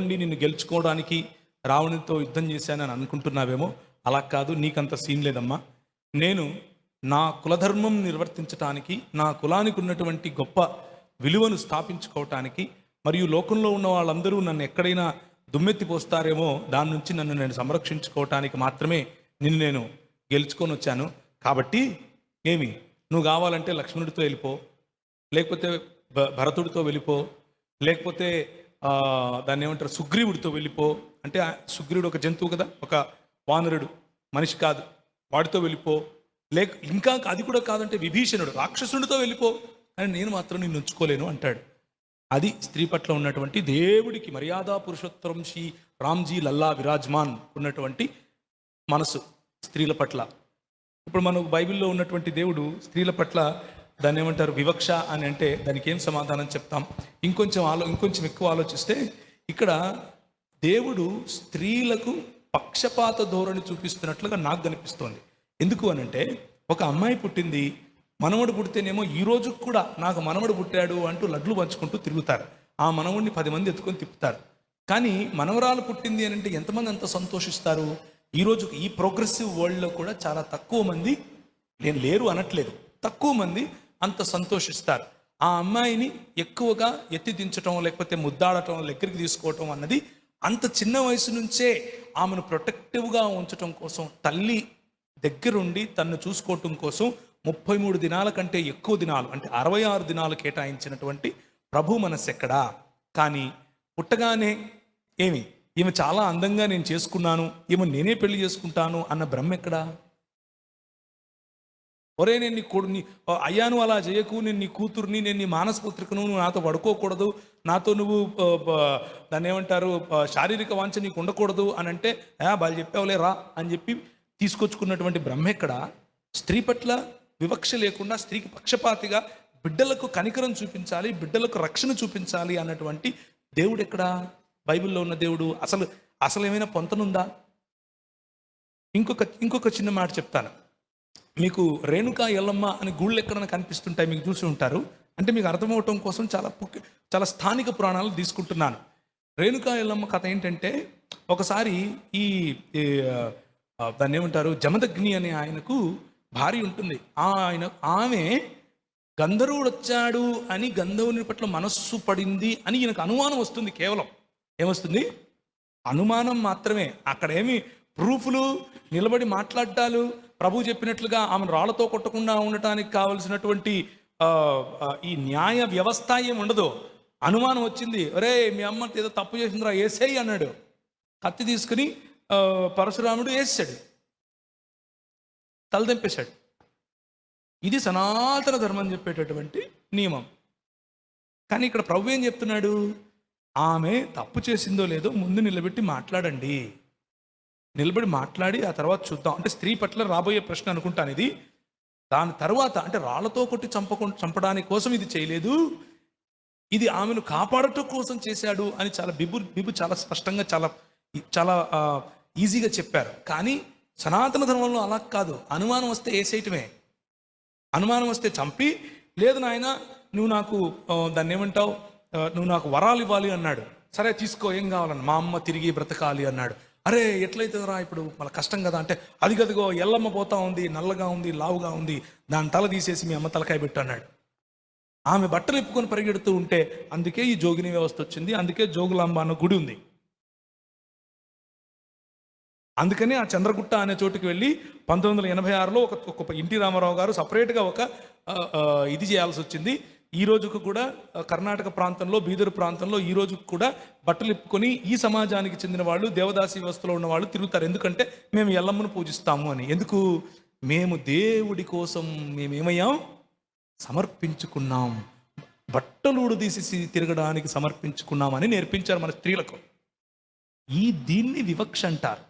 నుండి నిన్ను గెలుచుకోవడానికి రావణునితో యుద్ధం చేశానని అనుకుంటున్నావేమో? అలా కాదు నీకంత సీన్ లేదమ్మా. నేను నా కులధర్మం నిర్వర్తించటానికి నా కులానికి ఉన్నటువంటి గొప్ప విలువను స్థాపించుకోవటానికి మరియు లోకంలో ఉన్న వాళ్ళందరూ నన్ను ఎక్కడైనా దుమ్మెత్తి పోస్తారేమో దాని నుంచి నన్ను నేను సంరక్షించుకోవటానికి మాత్రమే నిన్ను నేను గెలుచుకొని వచ్చాను. కాబట్టి ఏమి? నువ్వు కావాలంటే లక్ష్మణుడితో వెళ్ళిపో లేకపోతే భరతుడితో వెళ్ళిపో లేకపోతే దాన్ని ఏమంటారు? సుగ్రీవుడితో వెళ్ళిపో. అంటే సుగ్రీవుడు ఒక జంతువు కదా ఒక వానరుడు. మనిషి కాదు. వాడితో వెళ్ళిపో. లేక ఇంకా అది కూడా కాదంటే విభీషణుడు రాక్షసుడితో వెళ్ళిపో. అని నేను మాత్రం నిన్ను ఉంచుకోలేను అంటాడు. అది స్త్రీ పట్ల ఉన్నటువంటి దేవుడికి మర్యాద పురుషోత్తరం శ్రీ రామ్జీ లల్లా విరాజ్మాన్ ఉన్నటువంటి మనసు స్త్రీల పట్ల. ఇప్పుడు మనకు బైబిల్లో ఉన్నటువంటి దేవుడు స్త్రీల పట్ల దాన్ని ఏమంటారు? వివక్ష అని అంటే దానికి ఏం సమాధానం చెప్తాం? ఇంకొంచెం ఆలో ఇంకొంచెం ఎక్కువ ఆలోచిస్తే ఇక్కడ దేవుడు స్త్రీలకు పక్షపాత ధోరణి చూపిస్తున్నట్లుగా నాకు కనిపిస్తోంది. ఎందుకు అని అంటే ఒక అమ్మాయి పుట్టింది మనవడు పుడితేనేమో ఈ రోజు కూడా నాకు మనవడు పుట్టాడు అంటూ లడ్లు పంచుకుంటూ తిరుగుతారు. ఆ మనవడిని పది మంది ఎత్తుకొని తిప్పుతారు. కానీ మనవరాలు పుట్టింది అని అంటే ఎంతమంది అంత సంతోషిస్తారు? ఈ రోజు ఈ ప్రోగ్రెసివ్ వరల్డ్లో కూడా చాలా తక్కువ మంది నేను లేరు అనట్లేదు. తక్కువ మంది అంత సంతోషిస్తారు. ఆ అమ్మాయిని ఎక్కువగా ఎత్తిదించటం లేకపోతే ముద్దాడటం దగ్గరికి తీసుకోవటం అన్నది అంత చిన్న వయసు నుంచే ఆమెను ప్రొటెక్టివ్గా ఉంచటం కోసం తల్లి దగ్గరుండి తన్ను చూసుకోవటం కోసం ముప్పై మూడు దినాల కంటే ఎక్కువ దినాలు అంటే అరవై ఆరు దినాలు కేటాయించినటువంటి ప్రభు మనస్సు ఎక్కడా కానీ పుట్టగానే ఏమి? ఈమె చాలా అందంగా నేను చేసుకున్నాను ఈమె నేనే పెళ్ళి చేసుకుంటాను అన్న భ్రమ ఎక్కడా ఒరే నేను నీ కొడు నీ అయ్యా నువ్వు అలా చేయకు నేను నీ కూతుర్ని నేను నీ మానసపుత్రికను నువ్వు నాతో పడుకోకూడదు నాతో నువ్వు దాన్ని ఏమంటారు శారీరక వాంఛ నీకు ఉండకూడదు అని అంటే "ఆ, వాళ్ళు చెప్పావులే రా అని చెప్పి తీసుకొచ్చుకున్నటువంటి బ్రహ్మ ఎక్కడ? స్త్రీ పట్ల వివక్ష లేకుండా స్త్రీకి పక్షపాతిగా బిడ్డలకు కనికరం చూపించాలి బిడ్డలకు రక్షణ చూపించాలి అన్నటువంటి దేవుడు ఎక్కడ? బైబిల్లో ఉన్న దేవుడు అసలు అసలు ఏమైనా పొంతనుందా? ఇంకొక ఇంకొక చిన్న మాట చెప్తాను. మీకు రేణుకా ఎల్లమ్మ అని గుళ్ళు ఎక్కడైనా కనిపిస్తుంటాయి మీకు చూసి ఉంటారు. అంటే మీకు అర్థమవటం కోసం చాలా చాలా స్థానిక పురాణాలు తీసుకుంటున్నాను. రేణుకా ఎల్లమ్మ కథ ఏంటంటే ఒకసారి ఈ దాన్ని ఏమంటారు? జమదగ్ని అనే ఆయనకు భార్య ఉంటుంది. ఆయన ఆమె గంధర్వుడు వచ్చాడు అని గంధర్వుని పట్ల మనస్సు పడింది అని ఈయనకు అనుమానం వస్తుంది కేవలం. ఏమొస్తుంది? అనుమానం మాత్రమే. అక్కడేమి ప్రూఫ్లు నిలబడి మాట్లాడాలు ప్రభు చెప్పినట్లుగా ఆమె రాళ్ళతో కొట్టకుండా ఉండటానికి కావలసినటువంటి ఈ న్యాయ వ్యవస్థ ఏమి ఉండదు అనుమానం వచ్చింది. ఒరే మీ అమ్మ ఏదో తప్పు చేసిందిరా వేసేయి అన్నాడు. కత్తి తీసుకుని పరశురాముడు వేసాడు తలదెంపేశాడు. ఇది సనాతన ధర్మం చెప్పేటటువంటి నియమం. కానీ ఇక్కడ ప్రభు ఏం చెప్తున్నాడు? ఆమె తప్పు చేసిందో లేదో ముందు నిలబెట్టి మాట్లాడండి. నిలబడి మాట్లాడి ఆ తర్వాత చూద్దాం. అంటే స్త్రీ పట్ల రాబోయే ప్రశ్న అనుకుంటాను ఇది. దాని తర్వాత అంటే రాళ్ళతో కొట్టి చంపకుండా చంపడానికి కోసం ఇది చేయలేదు. ఇది ఆమెను కాపాడటం కోసం చేశాడు అని చాలా బిబు బిబు చాలా స్పష్టంగా చాలా చాలా ఈజీగా చెప్పారు. కానీ సనాతన ధర్మంలో అలా కాదు. అనుమానం వస్తే వేసేయటమే అనుమానం వస్తే చంపి లేదు నాయన నువ్వు నాకు దాన్ని ఏమంటావు? నువ్వు నాకు వరాలు ఇవ్వాలి అన్నాడు. సరే తీసుకో ఏం కావాలని మా అమ్మ తిరిగి బ్రతకాలి అన్నాడు. అరే ఎట్లయితుందిరా ఇప్పుడు? మళ్ళీ కష్టం కదా అంటే అది గదిగో ఎల్లమ్మ పోతా ఉంది నల్లగా ఉంది లావుగా ఉంది దాని తల తీసేసి మీ అమ్మ తలకాయ పెట్టన్నాడు ఆమె బట్టలు ఇప్పుకొని పరిగెడుతూ ఉంటే అందుకే ఈ జోగిని వ్యవస్థ వచ్చింది అందుకే జోగులాంబ అన్న గుడి ఉంది. అందుకని ఆ చంద్రగుట్ట అనే చోటుకి వెళ్ళి పంతొమ్మిది వందల ఎనభై ఆరులో ఒక ఒక ఎన్టీ రామారావు గారు సపరేట్గా ఒక ఇది చేయాల్సి వచ్చింది. ఈ రోజుకు కూడా కర్ణాటక ప్రాంతంలో బీదర్ ప్రాంతంలో ఈ రోజుకు కూడా బట్టలు ఇప్పుకొని ఈ సమాజానికి చెందిన వాళ్ళు దేవదాసి వ్యవస్థలో ఉన్న వాళ్ళు తిరుగుతారు. ఎందుకంటే మేము ఎల్లమ్మను పూజిస్తాము అని. ఎందుకు? మేము దేవుడి కోసం మేమేమయ్యాం? సమర్పించుకున్నాం. బట్టలు తీసి తిరగడానికి సమర్పించుకున్నామని నేర్పించారు మన స్త్రీలకు. ఈ దీన్ని వివక్ష అంటారు.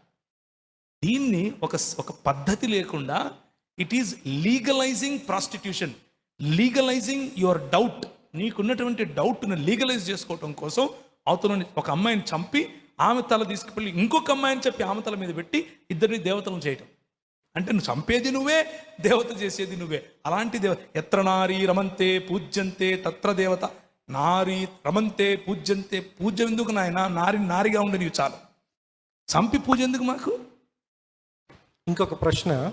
దీన్ని ఒక ఒక పద్ధతి లేకుండా it is legalising prostitution. Legalising your doubt నీకున్నటువంటి డౌట్ను లీగలైజ్ చేసుకోవటం కోసం అవతల ఒక అమ్మాయిని చంపి ఆమె తల తీసుకుపోయి ఇంకొక అమ్మాయిని చెప్పి ఆమె తల మీద పెట్టి ఇద్దరిని దేవతలను చేయటం. అంటే నువ్వు చంపేది నువ్వే దేవత చేసేది నువ్వే. అలాంటి దేవత ఎత్ర నారీ రమంతే పూజ్యంతే తత్ర దేవత. నారి రమంతే పూజ్యంతే పూజ్యం ఎందుకు నాయన? నారి నారిగా ఉండే నీవు చాలు. చంపి పూజ ఎందుకు మాకు? ఇంకొక ప్రశ్న.